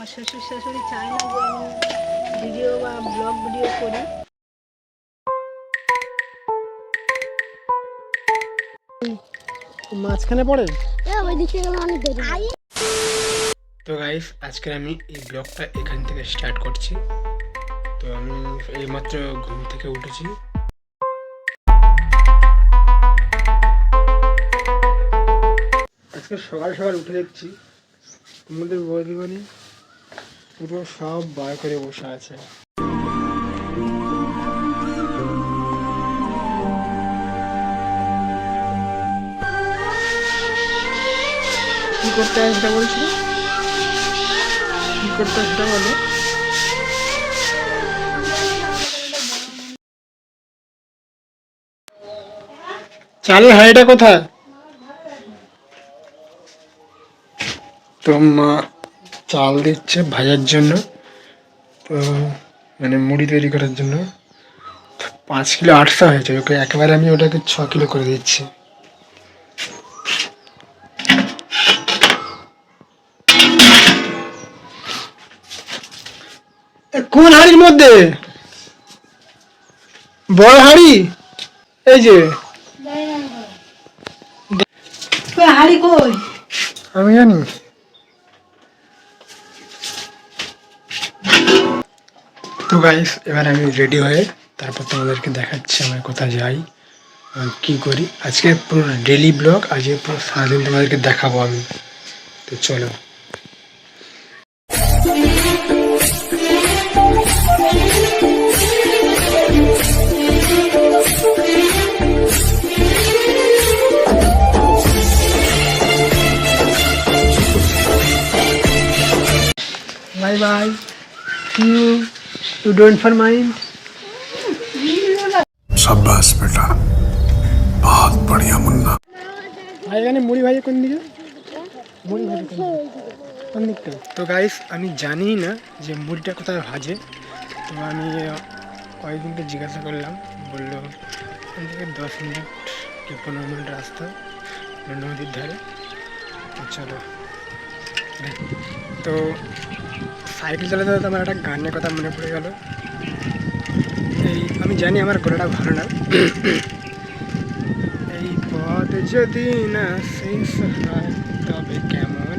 আমার শ্বশুর শাশুড়ি চায় না যে আমি ভিডিও বা ব্লগ ভিডিও করি। মাঝখানে পড়ে? তো গাইস আজকে আমি এই ব্লগটা এখান থেকে স্টার্ট করছি। তো আমি এইমাত্র ঘুম থেকে উঠেছি। আজকে সকাল সকাল উঠে দেখছি। আমাদের বৌদিমণি পুরো সব বার করে বসে আছে। কি করতে হয় সেটা বলছিল কি করতে হয় সেটা বলো। চালের হাঁড়িটা কোথায়? তো মা চাল দিচ্ছে ভাজার জন্য তো মানে মুড়ি তৈরি করার জন্য। পাঁচ কিলো আটশো হয়েছে ওকে একেবারে আমি ওটাকে ছ কিলো করে দিচ্ছি। কোন হাড়ির মধ্যে? বড় হাড়ি? এই যে। হাড়ি কই? আমি জানি। তো গাইস এবার আমি রেডি হয়ে তারপর তোমাদেরকে দেখাচ্ছি আমি কোথায় যাই কি করি। আজকে পুরো ডেলি ব্লগ আজকে পুরো সারাদিন তোমাদেরকে দেখাবো আমি। তো চলো। Bye bye You you don't for mind शाबाश बेटा बहुत बढ़िया मुन्ना ভাই এখানে মুড়ি ভাজি কোন দিকে মুড়ি ভাজি কোন দিকে? কোন দিকটা তো গাইস আমি জানি না যে মুড়িটা কোথায় ভাজে তো আমি কয়েকজনকে জিজ্ঞাসা করলাম বললো এখান থেকে দশ মিনিট কি পনেরো মিনিট রাস্তা নদীর ধারে তো চলো তো সাইকেল চালাতে চালাতে আমার একটা গানের কথা মনে পড়ে গেল। এই, আমি জানি আমার গলাটা ভালো না। এই পথ যদি না সেই হয়, তবে কেমন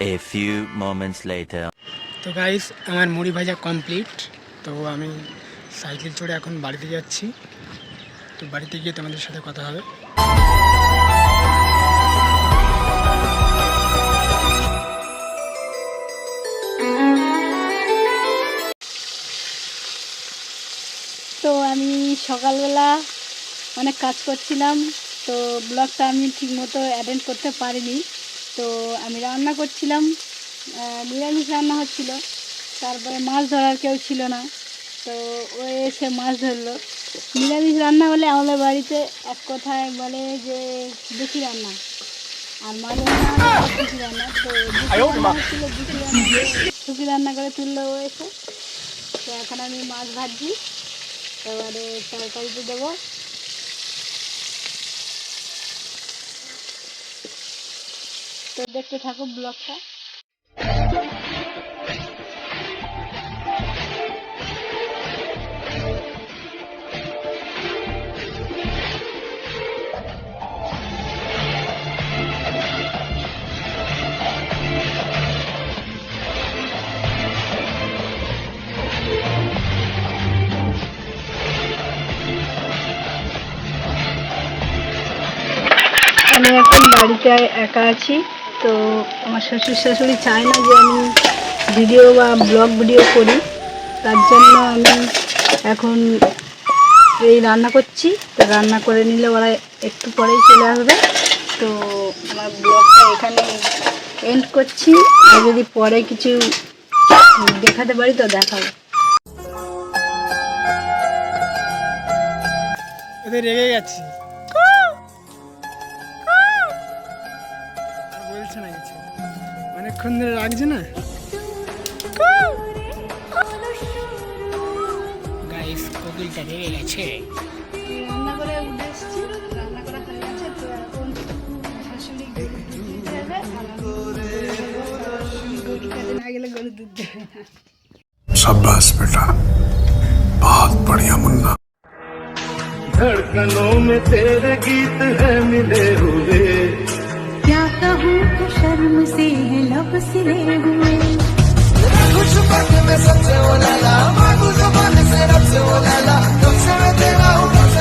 A few moments later. তো গাইস আমার মুড়ি ভাজা কমপ্লিট তো আমি সাইকেল চড়ে এখন বাড়িতে যাচ্ছি। তো বাড়িতে গিয়ে তোমাদের সাথে কথা হবে। তো আমি সকালবেলা অনেক কাজ করছিলাম। তো ব্লগটা আমি ঠিকমতো অ্যাটেন্ড করতে পারিনি। তো আমি রান্না করছিলাম নিরামিষ রান্না হচ্ছিল। তারপরে মাছ ধরার কেউ ছিল না তো ও এসে মাছ ধরলো। নিরামিষ রান্না হলে আমাদের বাড়িতে এক কথায় বলে যে বেশি রান্না। আর মাছ রান্না বেশি রান্না তো শুকি রান্না করে তুললো ও এসে। তো এখন আমি মাছ ভাজছি। এবারে তরকারিতে দেবো। তো দেখতে থাকো ব্লগটা। আমি এখন বাড়িতে একা আছি। তো আমার শ্বশুর শাশুড়ি চায় না যে আমি ভিডিও বা ব্লগ ভিডিও করি। তার জন্য আমি এখন এই রান্না করছি। তো রান্না করে নিলে ওরা একটু পরেই চলে আসবে। তো আমার ব্লগটা এখানে এন্ড করছি। আর যদি পরে কিছু দেখাতে পারি তো দেখাবো। রেগে গেছি। আর বলছি চলছে না কিছু অনেকক্ষণ ধরে রাখছে না গাইস কোকিলটা রেগে গেছে রান্না করে উঠে এসেছি রান্না করা হয়ে গেছে তো এখন শাশুড়ি দুধ দেবে আর আমি গরু খেতে না গেলে গরু দুধ দেবে না शाबाश बेटा बहुत बढ़िया मुन्ना धड़कनों में तेरे गीत है मिले हुए क्या कहूँ तो से है लब सिले हुए। कुछ बात में सबसे वो लैला मांगू जबान से रब से वो लैला